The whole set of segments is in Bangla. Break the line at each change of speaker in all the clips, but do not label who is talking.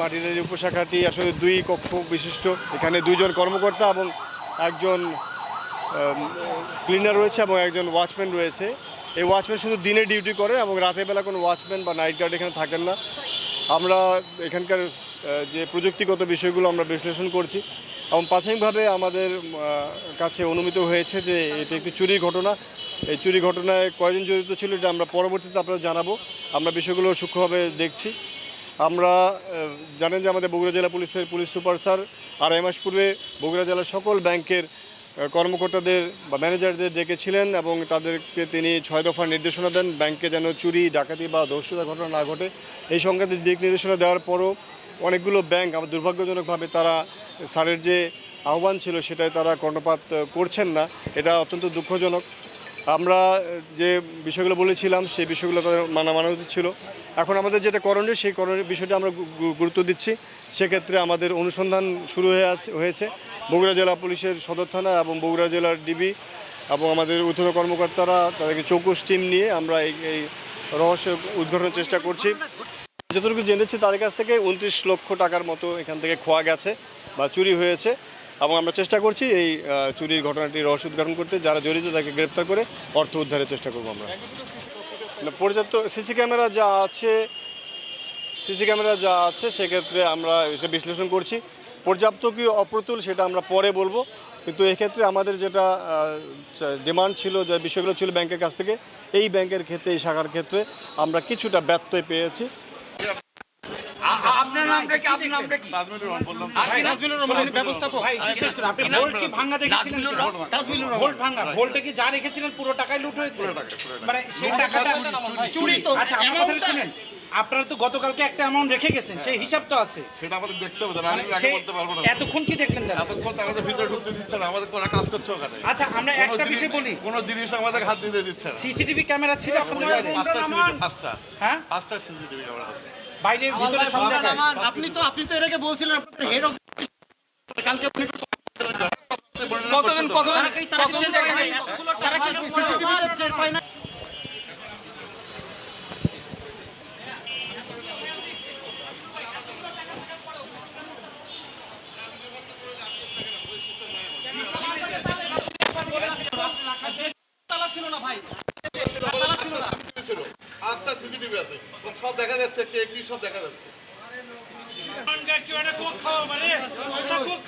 মাটিরারি উপশাখাটি আসলে দুই কক্ষ বিশিষ্ট। এখানে দুইজন কর্মকর্তা এবং একজন ক্লিনার রয়েছে এবং একজন ওয়াচম্যান রয়েছে। এই ওয়াচম্যান শুধু দিনে ডিউটি করে এবং রাতের বেলা কোনো ওয়াচম্যান বা নাইট গার্ড এখানে থাকেন না। আমরা এখানকার যে প্রযুক্তিগত বিষয়গুলো আমরা বিশ্লেষণ করছি এবং প্রাথমিকভাবে আমাদের কাছে অনুমিত হয়েছে যে এটি একটি চুরির ঘটনা। এই চুরি ঘটনায় কয়জন জড়িত ছিল এটা আমরা পরবর্তীতে আপনারা জানাব। আমরা বিষয়গুলো সূক্ষ্মভাবে দেখছি। আমরা জানেন যে আমাদের বগুড়া জেলা পুলিশের পুলিশ সুপার স্যার আড়াই মাস পূর্বে বগুড়া জেলার সকল ব্যাংকের কর্মকর্তাদের বা ম্যানেজারদের ডেকেছিলেন এবং তাদেরকে তিনি ছয় দফার নির্দেশনা দেন, ব্যাংকে যেন চুরি, ডাকাতি বা দস্যুতা ঘটনা না ঘটে। এই সংক্রান্ত দিক নির্দেশনা দেওয়ার পরও অনেকগুলো ব্যাংক আমার দুর্ভাগ্যজনকভাবে তারা স্যারের যে আহ্বান ছিল সেটাই তারা কর্ণপাত করছেন না। এটা অত্যন্ত দুঃখজনক। আমরা যে বিষয়গুলো বলেছিলাম, সেই বিষয়গুলো তাদের মানা মানা উচিত ছিল। এখন আমাদের যেটা করণীয়, সেই করণীয় বিষয়টা আমরা গুরুত্ব দিচ্ছি। সেক্ষেত্রে আমাদের অনুসন্ধান শুরু হয়ে আছে, হয়েছে। বগুড়া জেলা পুলিশের সদর থানা এবং বগুড়া জেলার ডিবি এবং আমাদের ঊর্ধ্বতন কর্মকর্তারা তাদেরকে চৌকুশ টিম নিয়ে আমরা এই এই রহস্য উদ্ঘাটনের চেষ্টা করছি। যতটুকু জেনেছি, তাদের কাছ থেকে উনত্রিশ লক্ষ টাকার মতো এখান থেকে খোয়া গেছে বা চুরি হয়েছে। এবং আমরা চেষ্টা করছি এই চুরির ঘটনাটি রহস্য উদ্ঘাটন করতে, যারা জড়িত তাকে গ্রেপ্তার করে অর্থ উদ্ধারের চেষ্টা করব আমরা। পর্যাপ্ত সিসি ক্যামেরা যা আছে, সিসি ক্যামেরা যা আছে, সেক্ষেত্রে আমরা বিশ্লেষণ করছি। পর্যাপ্ত কি অপ্রতুল সেটা আমরা পরে বলব। কিন্তু এক্ষেত্রে আমাদের যেটা ডিমান্ড ছিল, যে বিষয়গুলো ছিল ব্যাংকের কাছ থেকে, এই ব্যাংকের ক্ষেত্রে, এই শাখার ক্ষেত্রে আমরা কিছুটা ব্যত্যয় পেয়েছি।
আপনার নামটা কি? আপনার নামটা কি?
তাজমিলুর রহমান উনি ব্যবস্থাপক।
ভাই বিশেষ আপনি ভোল্ট কি ভাঙা দেখেছিলেন?
রহমান।
তাজমিলুর রহমান।
ভোল্ট ভাঙা ভোল্টে কি যা রেখেছিলেন পুরো টাকায় লুট হয়েছে? মানে সেই টাকাটা
চুরি। তো
আচ্ছা আমার কথাটা শুনেন। আপনারা তো গতকালকে একটা অ্যামাউন্ট রেখে গেছেন সেই হিসাব তো আছে।
সেটা আমাদের দেখতে হবে আমি আগে বলতে পারব না।
এতক্ষণ কি দেখলেন দাদা
এতক্ষণ আমাদের ভিতরে ঢুকতে দিচ্ছে না আমাদের কোনো কাজ করছে ওখানে।
আচ্ছা আমরা একটা বিষয় বলি।
কোনো জিনিস আমাদের হাত দিতে দিচ্ছে না।
সিসিটিভি ক্যামেরা ছিল আপনাদের?
পাঁচটা পাঁচটা।
হ্যাঁ?
পাঁচটা সিসিটিভি ক্যামেরা আছে।
বাইরে ভিতরে সব জায়গায়।
আপনি তো আপনি তো এর আগে বলছিলেন আপনাদের হেড অফ কালকে উনি
কতদিন কতদিন
তারা কি- তারা কি
কতদিন দেখা? গেছে?
তারা কি সিসিটিভিতে টের পায় না
পাঁচটা সিসিটিভি আছে সব দেখা যাচ্ছে কে কি সব দেখা যাচ্ছে।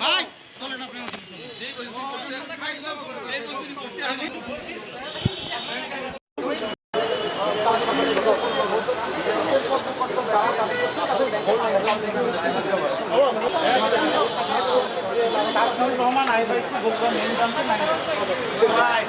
ভাই চলেন আপনি
রহমান আইবাইসি মেন ম্যানেজার।